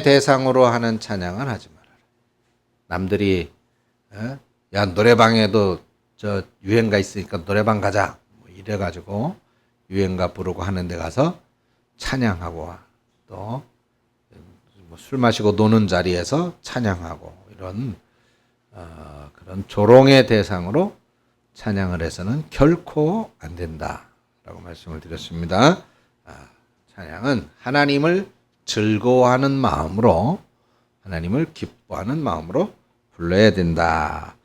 대상으로 하는 찬양은 하지 말아라. 남들이 어? 야 노래방에도 저 유행가 있으니까 노래방 가자 뭐 이래가지고 유행가 부르고 하는데 가서 찬양하고 또 술 마시고 노는 자리에서 찬양하고 이런 어, 그런 조롱의 대상으로 찬양을 해서는 결코 안 된다라고 말씀을 드렸습니다. 아, 찬양은 하나님을 즐거워하는 마음으로 하나님을 기뻐하는 마음으로 불러야 된다.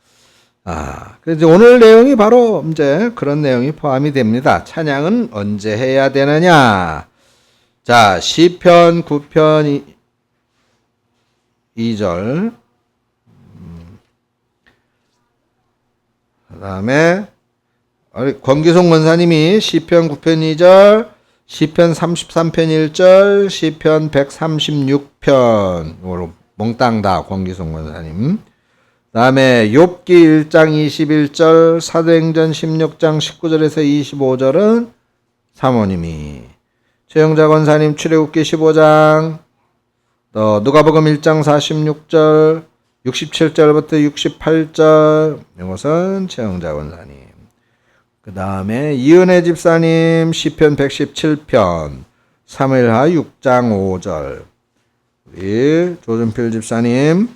아, 그래서 오늘 내용이 바로 이제 그런 내용이 포함이 됩니다. 찬양은 언제 해야 되느냐? 자, 시편 9편 2절. 그다음에 우리 권기송 권사님이 시편 9편 2절, 시편 33편 1절, 시편 136편. 이거로 몽땅 다 권기송 권사님. 그다음에 욥기 1장 21절, 사도행전 16장 19절에서 25절은 사모님이. 최영자 권사님 출애굽기 15장. 또 누가복음 1장 46절 67절부터 68절. 이것은 최영자 권사님 그 다음에 이은혜 집사님 시편 117편 3일하 6장 5절 우리 조준필 집사님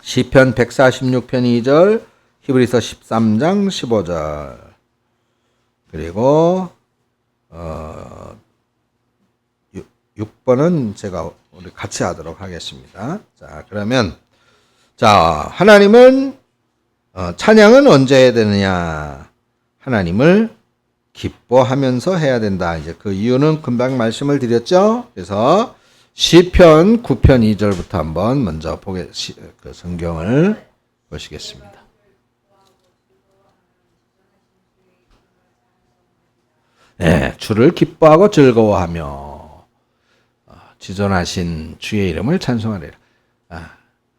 시편 146편 2절 히브리서 13장 15절 그리고 어 6, 번은 제가 우리 같이 하도록 하겠습니다. 자, 그러면 자, 하나님은 어, 찬양은 언제 해야 되느냐? 하나님을 기뻐하면서 해야 된다. 이제 그 이유는 금방 말씀을 드렸죠. 그래서 시편 9편 2절부터 한번 먼저 보게 시, 그 성경을 보시겠습니다. 네, 주를 기뻐하고 즐거워하며 어, 지존하신 주의 이름을 찬송하리라. 아,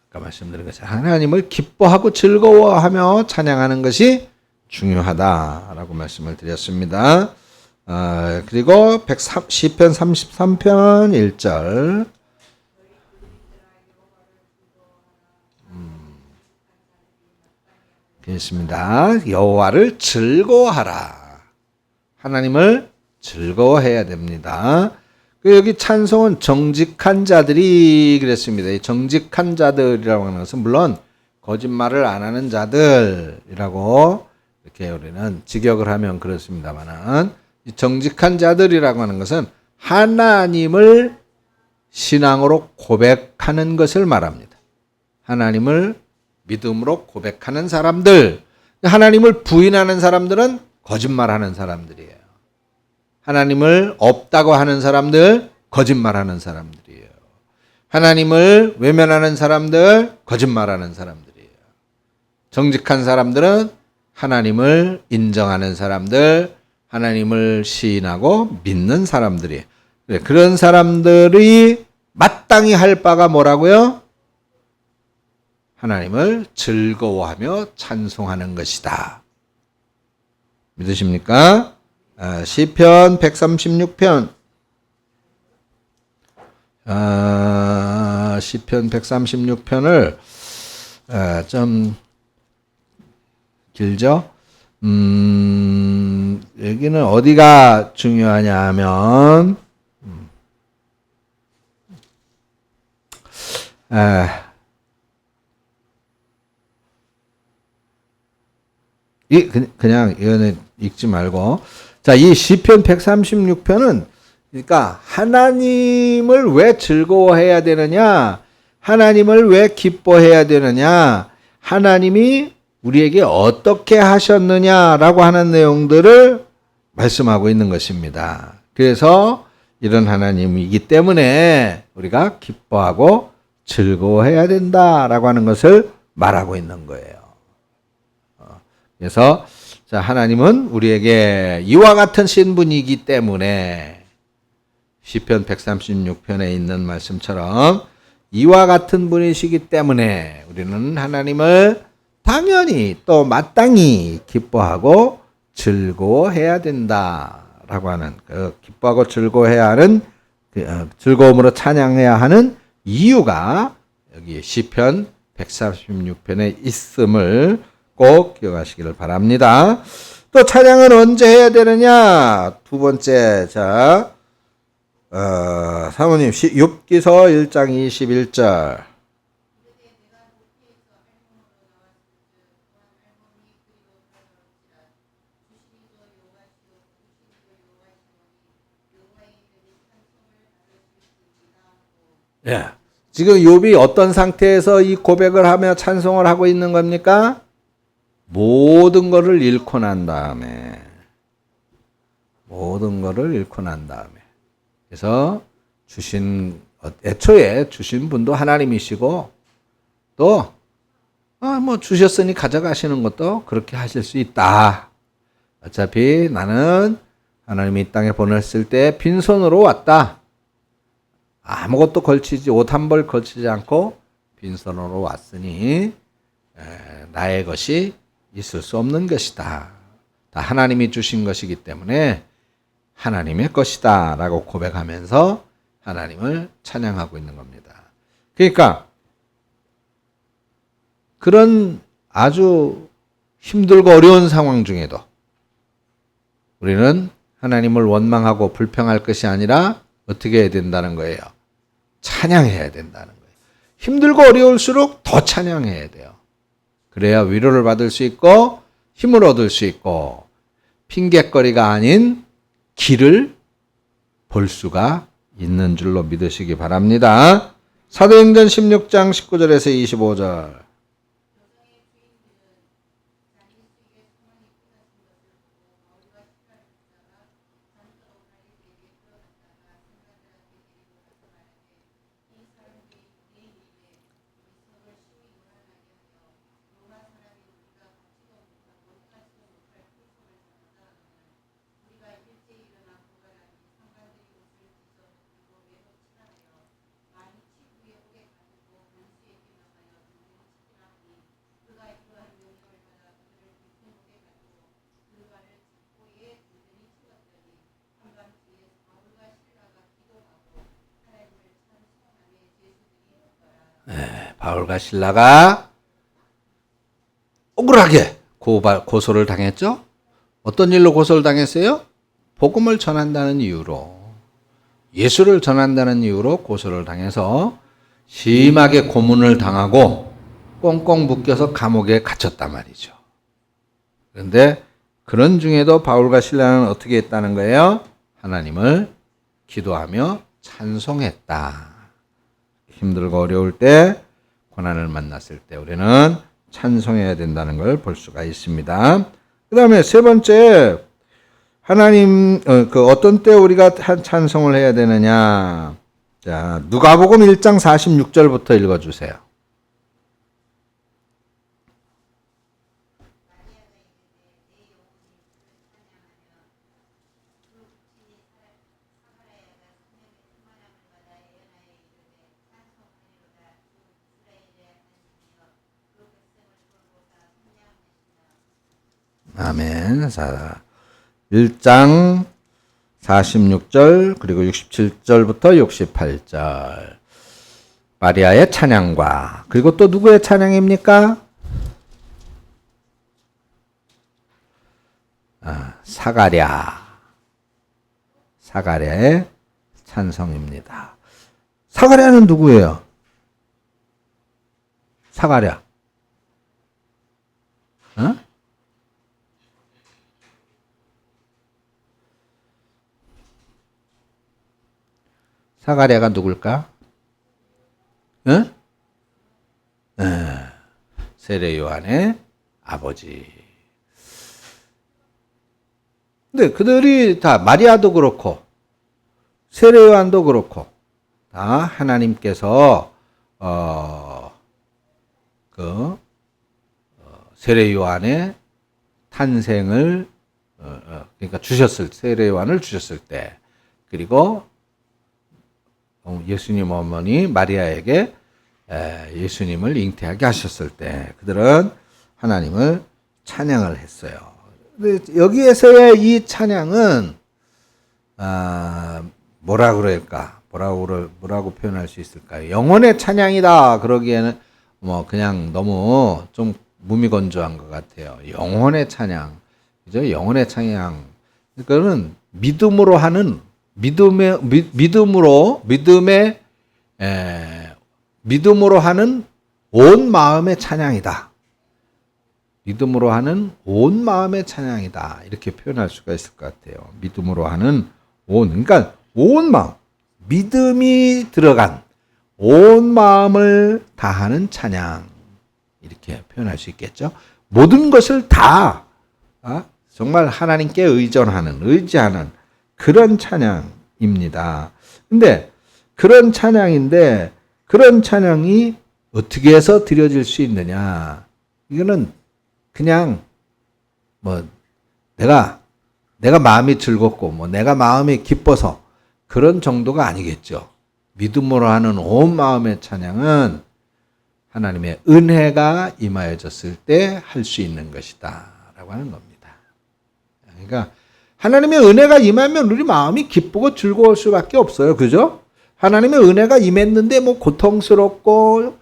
아까 말씀드린 것처럼 하나님을 기뻐하고 즐거워하며 찬양하는 것이 중요하다라고 말씀을 드렸습니다. 아, 그리고 103, 시편 33편 1절 음, 있습니다. 여호와를 즐거워하라. 하나님을 즐거워해야 됩니다. 그 여기 찬송은 정직한 자들이 그랬습니다. 이 정직한 자들이라고 하는 것은 물론 거짓말을 안 하는 자들이라고 이렇게 우리는 직역을 하면 그렇습니다만은 이 정직한 자들이라고 하는 것은 하나님을 신앙으로 고백하는 것을 말합니다. 하나님을 믿음으로 고백하는 사람들, 하나님을 부인하는 사람들은 거짓말하는 사람들이에요. 하나님을 없다고 하는 사람들, 거짓말하는 사람들이에요. 하나님을 외면하는 사람들, 거짓말하는 사람들이에요. 정직한 사람들은 하나님을 인정하는 사람들, 하나님을 시인하고 믿는 사람들이에요. 그래, 그런 사람들이 마땅히 할 바가 뭐라고요? 하나님을 즐거워하며 찬송하는 것이다. 믿으십니까? 아, 시편 136편 아, 시편 136편을 아, 좀 길죠? 음, 여기는 어디가 중요하냐 하면 음, 아, 이 그- 그냥 이거는 읽지 말고 자, 이 시편 136편은 그러니까 하나님을 왜 즐거워해야 되느냐? 하나님을 왜 기뻐해야 되느냐? 하나님이 우리에게 어떻게 하셨느냐라고 하는 내용들을 말씀하고 있는 것입니다. 그래서 이런 하나님이기 때문에 우리가 기뻐하고 즐거워해야 된다라고 하는 것을 말하고 있는 거예요. 어, 그래서 자, 하나님은 우리에게 이와 같은 신분이기 때문에 시편 136편에 있는 말씀처럼 이와 같은 분이시기 때문에 우리는 하나님을 당연히 또 마땅히 기뻐하고 즐거워해야 된다라고 하는 그 기뻐하고 즐거워해야 하는 그, 어, 즐거움으로 찬양해야 하는 이유가 여기 시편 136편에 있음을 꼭 기억하시기를 바랍니다. 또 찬양은 언제 해야 되느냐? 두 번째, 자, 어, 사모님, 시- 욥기서 1장 21절. 예. 지금 욥이 어떤 상태에서 이 고백을 하며 찬송을 하고 있는 겁니까? 모든 것을 잃고 난 다음에 모든 것을 잃고 난 다음에 그래서 주신 어, 애초에 주신 분도 하나님이시고 또 아, 뭐 주셨으니 가져가시는 것도 그렇게 하실 수 있다. 어차피 나는 하나님이 이 땅에 보냈을 때 빈손으로 왔다. 아무것도 걸치지 옷 한 벌 걸치지 않고 빈손으로 왔으니 에, 나의 것이 있을 수 없는 것이다. 다 하나님이 주신 것이기 때문에 하나님의 것이다 라고 고백하면서 하나님을 찬양하고 있는 겁니다. 그러니까 그런 아주 힘들고 어려운 상황 중에도 우리는 하나님을 원망하고 불평할 것이 아니라 어떻게 해야 된다는 거예요? 찬양해야 된다는 거예요. 힘들고 어려울수록 더 찬양해야 돼요. 그래야 위로를 받을 수 있고 힘을 얻을 수 있고 핑계거리가 아닌 길을 볼 수가 있는 줄로 믿으시기 바랍니다. 사도행전 16장 19절에서 25절. 바울과 신라가 억울하게 고발, 고소를 당했죠? 어떤 일로 고소를 당했어요? 복음을 전한다는 이유로, 예수를 전한다는 이유로 고소를 당해서 심하게 고문을 당하고 꽁꽁 묶여서 감옥에 갇혔단 말이죠. 그런데 그런 중에도 바울과 신라는 어떻게 했다는 거예요? 하나님을 기도하며 찬송했다. 힘들고 어려울 때 고난을 만났을 때 우리는 찬송해야 된다는 걸 볼 수가 있습니다. 그 다음에 세 번째, 하나님, 어, 그 어떤 때 우리가 한 찬송을 해야 되느냐. 자, 누가복음 1장 46절부터 읽어주세요. 아멘. 자, 1장 46절 그리고 67절부터 68절. 마리아의 찬양과 그리고 또 누구의 찬양입니까? 아, 사가랴. 사가랴의 찬성입니다. 사가랴는 누구예요? 사가랴. 사가랴가 누굴까? 응? 에, 세례 요한의 아버지. 근데 그들이 다 마리아도 그렇고 세례 요한도 그렇고 다 하나님께서 어그 어, 세례 요한의 탄생을 어, 어, 그러니까 주셨을 세례 요한을 주셨을 때 그리고 어, 예수님 어머니 마리아에게 에, 예수님을 잉태하게 하셨을 때 그들은 하나님을 찬양을 했어요. 여기에서의 이 찬양은 아, 뭐라 그럴까? 뭐라고 뭐라고 표현할 수 있을까요? 영혼의 찬양이다. 그러기에는 뭐 그냥 너무 좀 무미건조한 것 같아요. 영혼의 찬양, 그죠? 영혼의 찬양. 그거는 믿음으로 하는 믿음의 미- 믿음으로 믿음의 에, 믿음으로 하는 온 마음의 찬양이다. 믿음으로 하는 온 마음의 찬양이다. 이렇게 표현할 수가 있을 것 같아요. 믿음으로 하는 온, 그러니까 온 마음, 믿음이 들어간 온 마음을 다하는 찬양. 이렇게 표현할 수 있겠죠. 모든 것을 다, 아, 정말 하나님께 의존하는, 의지하는 그런 찬양입니다. 근데 그런 찬양인데 그런 찬양이 어떻게 해서 드려질 수 있느냐? 이거는 그냥 뭐 내가 내가 마음이 즐겁고 뭐 내가 마음이 기뻐서 그런 정도가 아니겠죠. 믿음으로 하는 온 마음의 찬양은 하나님의 은혜가 임하여졌을 때 할 수 있는 것이다라고 하는 겁니다. 그러니까 하나님의 은혜가 임하면 우리 마음이 기쁘고 즐거울 수밖에 없어요. 그죠? 하나님의 은혜가 임했는데 뭐 고통스럽고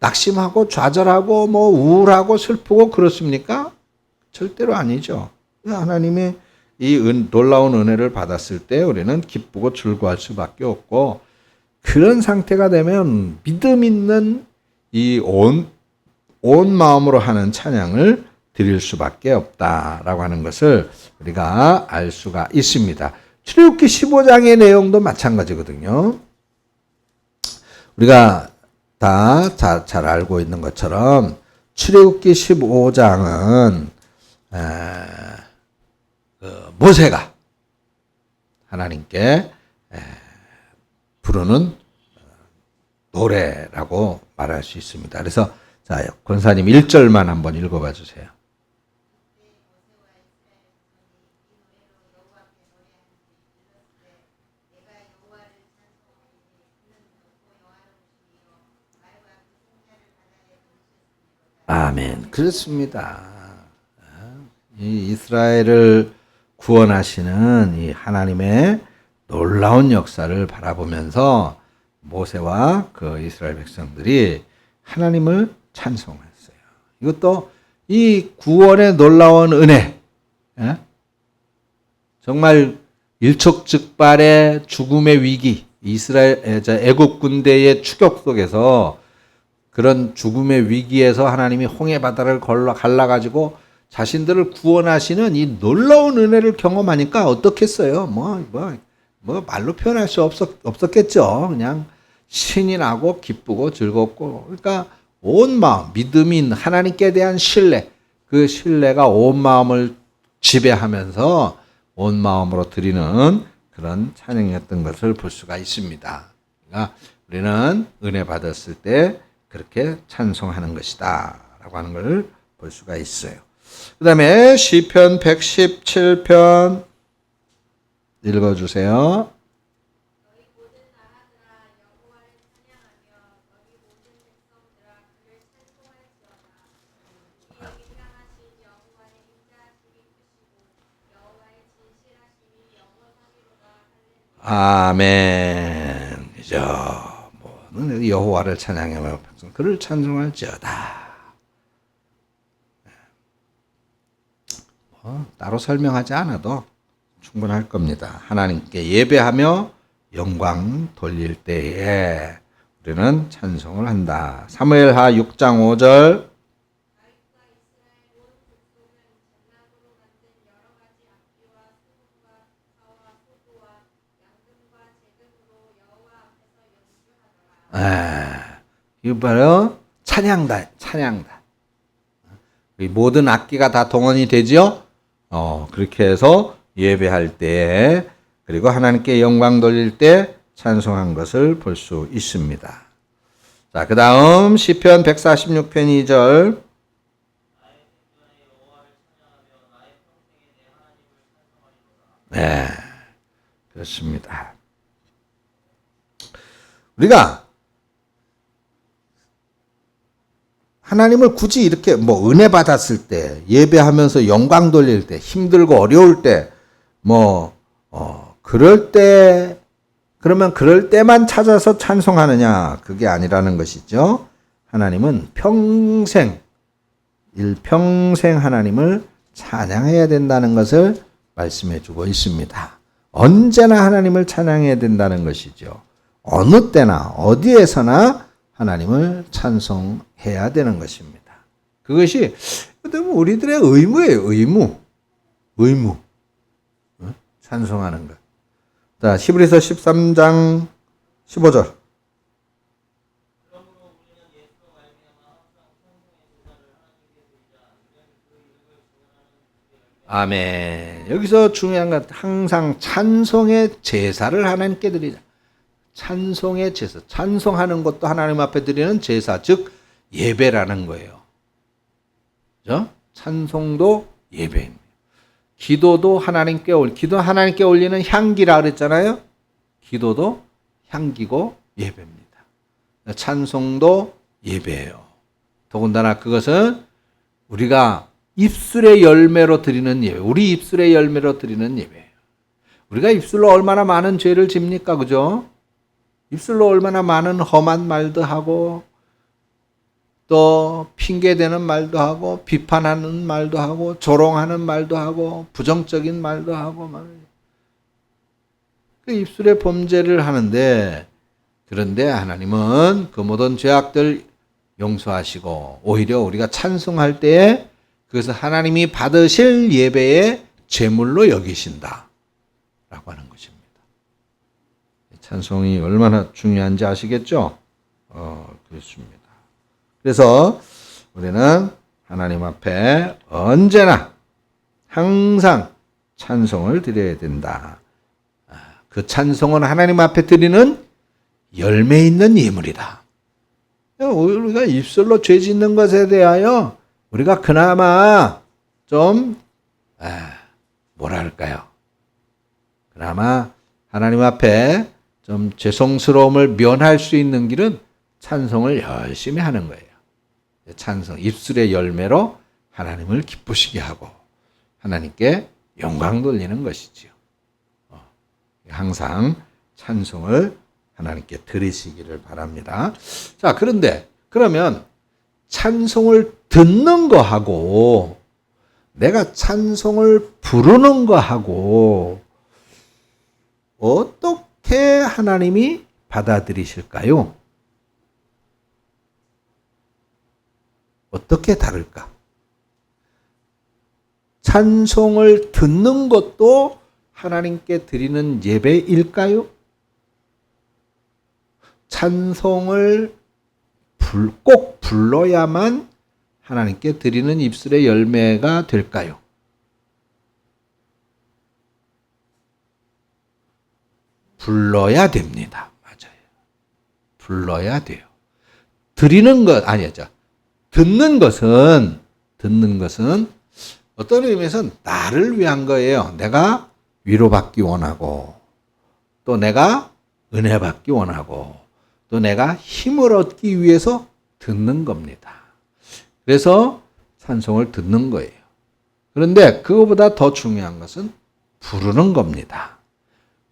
낙심하고 좌절하고 뭐 우울하고 슬프고 그렇습니까? 절대로 아니죠. 하나님의 이 은, 놀라운 은혜를 받았을 때 우리는 기쁘고 즐거워할 수밖에 없고 그런 상태가 되면 믿음 있는 이 온 온 마음으로 하는 찬양을 드릴 수밖에 없다라고 하는 것을 우리가 알 수가 있습니다. 출애굽기 15장의 내용도 마찬가지거든요. 우리가 다 잘 알고 있는 것처럼 출애굽기 15장은 그 모세가 하나님께 부르는 노래라고 말할 수 있습니다. 그래서 자 권사님 1절만 한번 읽어봐 주세요. 아멘. 그렇습니다. 이 이스라엘을 구원하시는 이 하나님의 놀라운 역사를 바라보면서 모세와 그 이스라엘 백성들이 하나님을 찬송했어요. 이것도 이 구원의 놀라운 은혜, 예? 정말 일촉즉발의 죽음의 위기, 이스라엘 애국 군대의 추격 속에서 그런 죽음의 위기에서 하나님이 홍해 바다를 걸러 갈라 가지고 자신들을 구원하시는 이 놀라운 은혜를 경험하니까 어떻겠어요? 뭐, 뭐, 뭐 말로 표현할 수 없었, 없었겠죠. 그냥 신이 나고 기쁘고 즐겁고. 그러니까 온 마음, 있는 하나님께 대한 신뢰, 그 신뢰가 온 마음을 지배하면서 온 마음으로 드리는 그런 찬양이었던 것을 볼 수가 있습니다. 그러니까 우리는 은혜 받았을 때 그렇게 찬송하는 것이다. 라고 하는 것을 볼 수가 있어요. 그 다음에 시편 117편 읽어주세요. 아멘. 그죠. 뭐, 여호와를 찬양하며 그를 찬송할지어다. 뭐, 따로 설명하지 않아도 충분할 겁니다. 하나님께 예배하며 영광 돌릴 때에 우리는 찬송을 한다. 사무엘하 6장 5절 이거 바로 찬양다. 이 모든 악기가 다 동원이 되지요? 어, 그렇게 해서 예배할 때, 그리고 하나님께 영광 돌릴 때 찬송한 것을 볼 수 있습니다. 자, 그 다음, 시편 146편 2절. 네, 그렇습니다. 우리가 하나님을 굳이 이렇게 뭐 은혜 받았을 때, 예배하면서 영광 돌릴 때, 힘들고 어려울 때, 뭐, 어, 그럴 때 그러면 그럴 때만 찾아서 찬송하느냐? 그게 아니라는 것이죠. 하나님은 평생, 일평생 하나님을 찬양해야 된다는 것을 말씀해 주고 있습니다. 언제나 하나님을 찬양해야 된다는 것이죠. 어느 때나 어디에서나 하나님을 찬송 해야 되는 것입니다. 그것이 우리들의 의무예요, 의무. 의무. 어? 찬송하는 것. 자, 히브리서 13장 15절. 아멘. 여기서 중요한 건 항상 찬송의 제사를 하나님께 드리자. 찬송의 제사. 찬송하는 것도 하나님 앞에 드리는 제사, 즉 예배라는 거예요. 그죠? 찬송도 예배입니다. 기도도 하나님께 올 기도 하나님께 올리는 향기라 그랬잖아요. 기도도 향기고 예배입니다. 찬송도 예배예요. 더군다나 그것은 우리가 입술의 열매로 드리는 예배. 우리 입술의 열매로 드리는 예배예요. 우리가 입술로 얼마나 많은 죄를 집니까? 그죠? 입술로 얼마나 많은 험한 말도 하고 또 핑계대는 말도 하고 비판하는 말도 하고 조롱하는 말도 하고 부정적인 말도 하고 그 입술의 범죄를 하는데 그런데 하나님은 그 모든 죄악들 용서하시고 오히려 우리가 찬송할 때에 그것을 하나님이 받으실 예배의 제물로 여기신다. 라고 하는 것입니다. 찬송이 얼마나 중요한지 아시겠죠? 어, 그렇습니다. 그래서 우리는 하나님 앞에 언제나 항상 찬송을 드려야 된다. 아, 그 찬송은 하나님 앞에 드리는 열매 있는 예물이다. 우리가 입술로 죄 짓는 것에 대하여 우리가 그나마 좀 아, 뭐랄까요? 그나마 하나님 앞에 좀 죄송스러움을 면할 수 있는 길은 찬송을 열심히 하는 거예요. 찬송, 입술의 열매로 하나님을 기쁘시게 하고 하나님께 영광 돌리는 것이지요. 어, 항상 찬송을 하나님께 드리시기를 바랍니다. 자, 그런데 그러면 찬송을 듣는 거하고 내가 찬송을 부르는 거하고 어떻게 하나님이 받아들이실까요? 어떻게 다를까? 찬송을 듣는 것도 하나님께 드리는 예배일까요? 찬송을 꼭 불러야만 하나님께 드리는 입술의 열매가 될까요? 불러야 됩니다. 맞아요. 불러야 돼요. 드리는 것 아니죠. 듣는 것은 듣는 것은 어떤 의미에서 나를 위한 거예요. 내가 위로받기 원하고 또 내가 은혜 받기 원하고 또 내가 힘을 얻기 위해서 듣는 겁니다. 그래서 찬송을 듣는 거예요. 그런데 그거보다 더 중요한 것은 부르는 겁니다.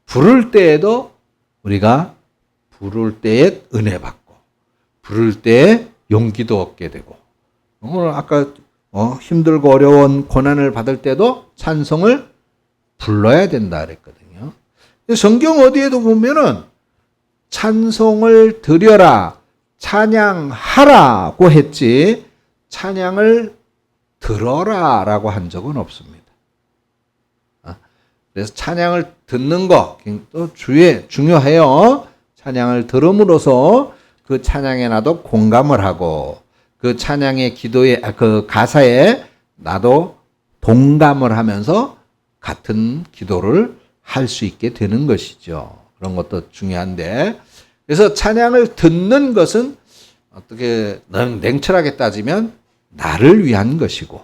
부를 때에도 우리가 부를 때에 은혜 받고 부를 때에 용기도 얻게 되고 오늘 아까 어, 힘들고 어려운 고난을 받을 때도 찬송을 불러야 된다 그랬거든요. 성경 어디에도 보면은 찬송을 드려라, 찬양하라고 했지 찬양을 들어라 라고 한 적은 없습니다. 아, 그래서 찬양을 듣는 거또 주에 중요해요. 찬양을 들음으로써 그 찬양에 나도 공감을 하고 그 찬양의 기도에 아, 그 가사에 나도 동감을 하면서 같은 기도를 할 수 있게 되는 것이죠. 그런 것도 중요한데 그래서 찬양을 듣는 것은 어떻게 냉철하게 따지면 나를 위한 것이고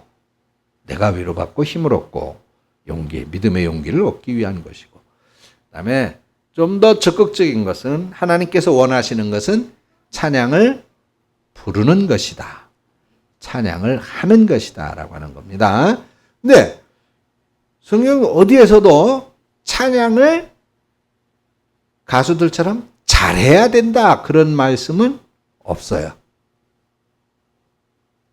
내가 위로받고 힘을 얻고 용기, 믿음의 용기를 얻기 위한 것이고 그다음에 좀 더 적극적인 것은 하나님께서 원하시는 것은 찬양을 부르는 것이다. 찬양을 하는 것이다 라고 하는 겁니다. 근데 성경 어디에서도 찬양을 가수들처럼 잘해야 된다. 그런 말씀은 없어요.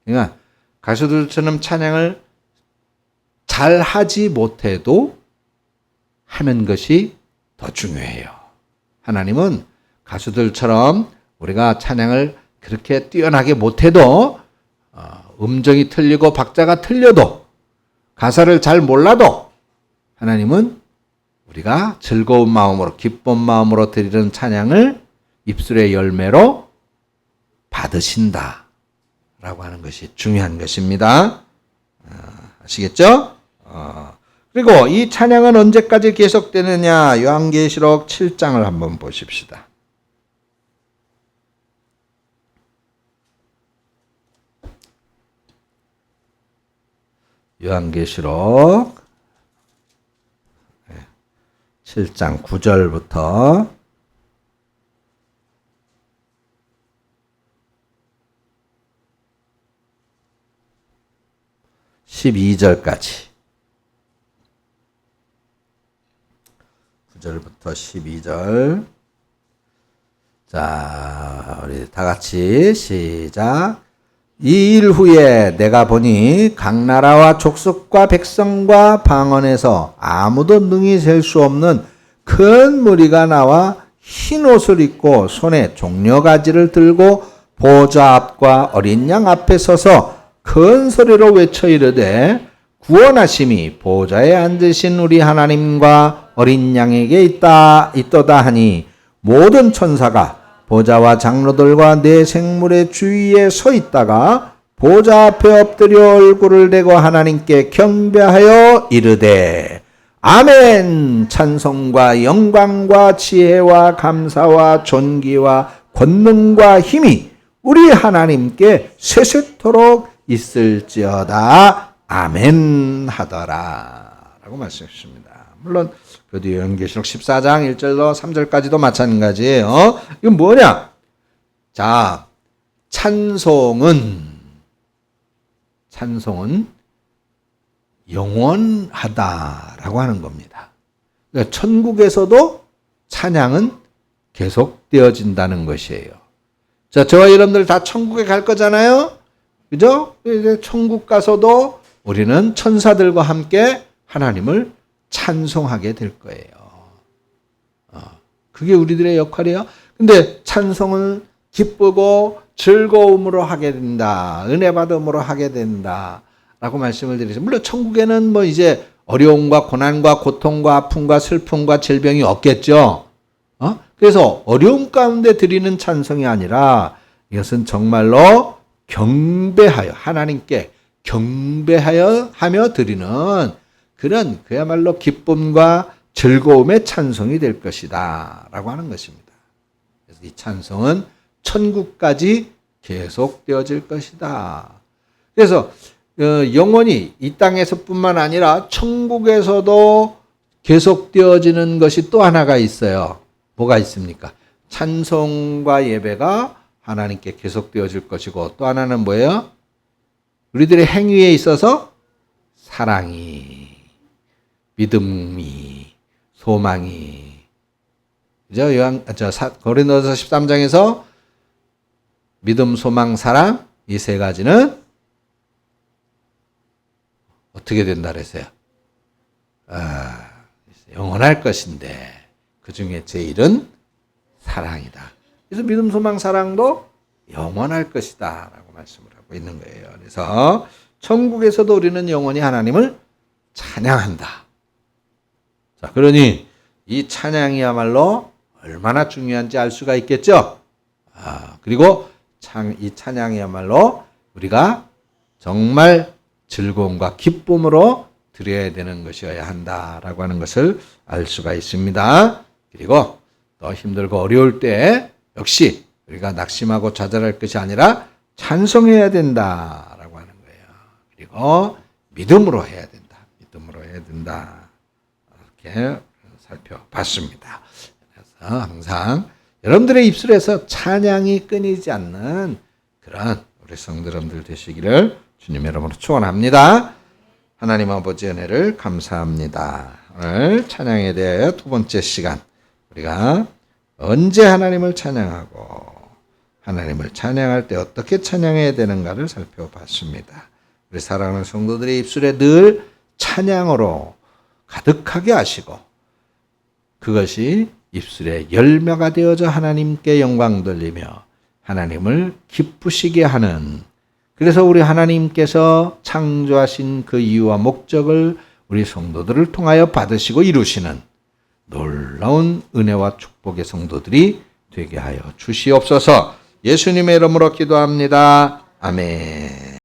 그러니까 가수들처럼 찬양을 잘 하지 못해도 하는 것이 더 중요해요. 하나님은 가수들처럼 우리가 찬양을 그렇게 뛰어나게 못해도 어, 음정이 틀리고 박자가 틀려도 가사를 잘 몰라도 하나님은 우리가 즐거운 마음으로 기쁜 마음으로 드리는 찬양을 입술의 열매로 받으신다. 라고 하는 것이 중요한 것입니다. 어, 아시겠죠? 어, 그리고 이 찬양은 언제까지 계속되느냐? 요한계시록 7장을 한번 보십시다. 요한계시록. 7장 9절부터. 12절까지. 9절부터 12절. 자 우리 다 같이 시작 이 일 후에 내가 보니 각 나라와 족속과 백성과 방언에서 아무도 능히 셀 수 없는 큰 무리가 나와 흰 옷을 입고 손에 종려가지를 들고 보좌 앞과 어린 양 앞에 서서 큰 소리로 외쳐 이르되 구원하심이 보좌에 앉으신 우리 하나님과 어린 양에게 있다 있도다 하니 모든 천사가 보좌와 장로들과 내 생물의 주위에 서 있다가 보좌 앞에 엎드려 얼굴을 대고 하나님께 경배하여 이르되 아멘! 찬송과 영광과 지혜와 감사와 존귀와 권능과 힘이 우리 하나님께 세세토록 있을지어다. 아멘 하더라. 라고 말씀하셨습니다. 물론 그 뒤에 연계시록 14장 1절로 3절까지도 마찬가지예요. 이건 뭐냐? 자, 찬송은 찬송은 영원하다라고 하는 겁니다. 그러니까 천국에서도 찬양은 계속되어진다는 것이에요. 자, 저와 여러분들 다 천국에 갈 거잖아요. 그죠? 이제 천국 가서도 우리는 천사들과 함께 하나님을 찬송하게 될 거예요. 어, 그게 우리들의 역할이에요. 근데 찬송은 기쁘고 즐거움으로 하게 된다. 은혜 받음으로 하게 된다. 라고 말씀을 드리죠. 물론 천국에는 뭐 이제 어려움과 고난과 고통과 아픔과 슬픔과 질병이 없겠죠. 어? 그래서 어려움 가운데 드리는 찬송이 아니라 이것은 정말로 경배하여 하나님께 경배하여 하며 드리는 그런 그야말로 기쁨과 즐거움의 찬송이 될 것이다 라고 하는 것입니다. 그래서 이 찬송은 천국까지 계속되어질 것이다. 그래서 어, 영원히 이 땅에서뿐만 아니라 천국에서도 계속되어지는 것이 또 하나가 있어요. 뭐가 있습니까? 찬송과 예배가 하나님께 계속되어질 것이고 또 하나는 뭐예요? 우리들의 행위에 있어서 사랑이, 믿음이, 소망이. 그죠? 요한, 저, 고린도서 13장에서 믿음, 소망, 사랑, 이 세 가지는 어떻게 된다 그랬어요? 아, 영원할 것인데, 그 중에 제일은 사랑이다. 그래서 믿음, 소망, 사랑도 영원할 것이다. 라고 말씀을 하고 있는 거예요. 그래서 천국에서도 우리는 영원히 하나님을 찬양한다. 자, 그러니 이 찬양이야말로 얼마나 중요한지 알 수가 있겠죠? 아, 그리고 참, 이 찬양이야말로 우리가 정말 즐거움과 기쁨으로 드려야 되는 것이어야 한다라고 하는 것을 알 수가 있습니다. 그리고 더 힘들고 어려울 때 역시 우리가 낙심하고 좌절할 것이 아니라 찬송해야 된다라고 하는 거예요. 그리고 믿음으로 해야 된다. 믿음으로 해야 된다. 이렇게 살펴봤습니다. 그래서 항상 여러분들의 입술에서 찬양이 끊이지 않는 그런 우리 성도님들 되시기를 주님 여러분으로 축원합니다. 하나님 아버지 은혜를 감사합니다. 오늘 찬양에 대하여 두 번째 시간 우리가 언제 하나님을 찬양하고 하나님을 찬양할 때 어떻게 찬양해야 되는가를 살펴봤습니다. 우리 사랑하는 성도들의 입술에 늘 찬양으로 가득하게 하시고 그것이 입술에 열매가 되어져 하나님께 영광 돌리며 하나님을 기쁘시게 하는 그래서 우리 하나님께서 창조하신 그 이유와 목적을 우리 성도들을 통하여 받으시고 이루시는 놀라운 은혜와 축복의 성도들이 되게 하여 주시옵소서 예수님의 이름으로 기도합니다. 아멘.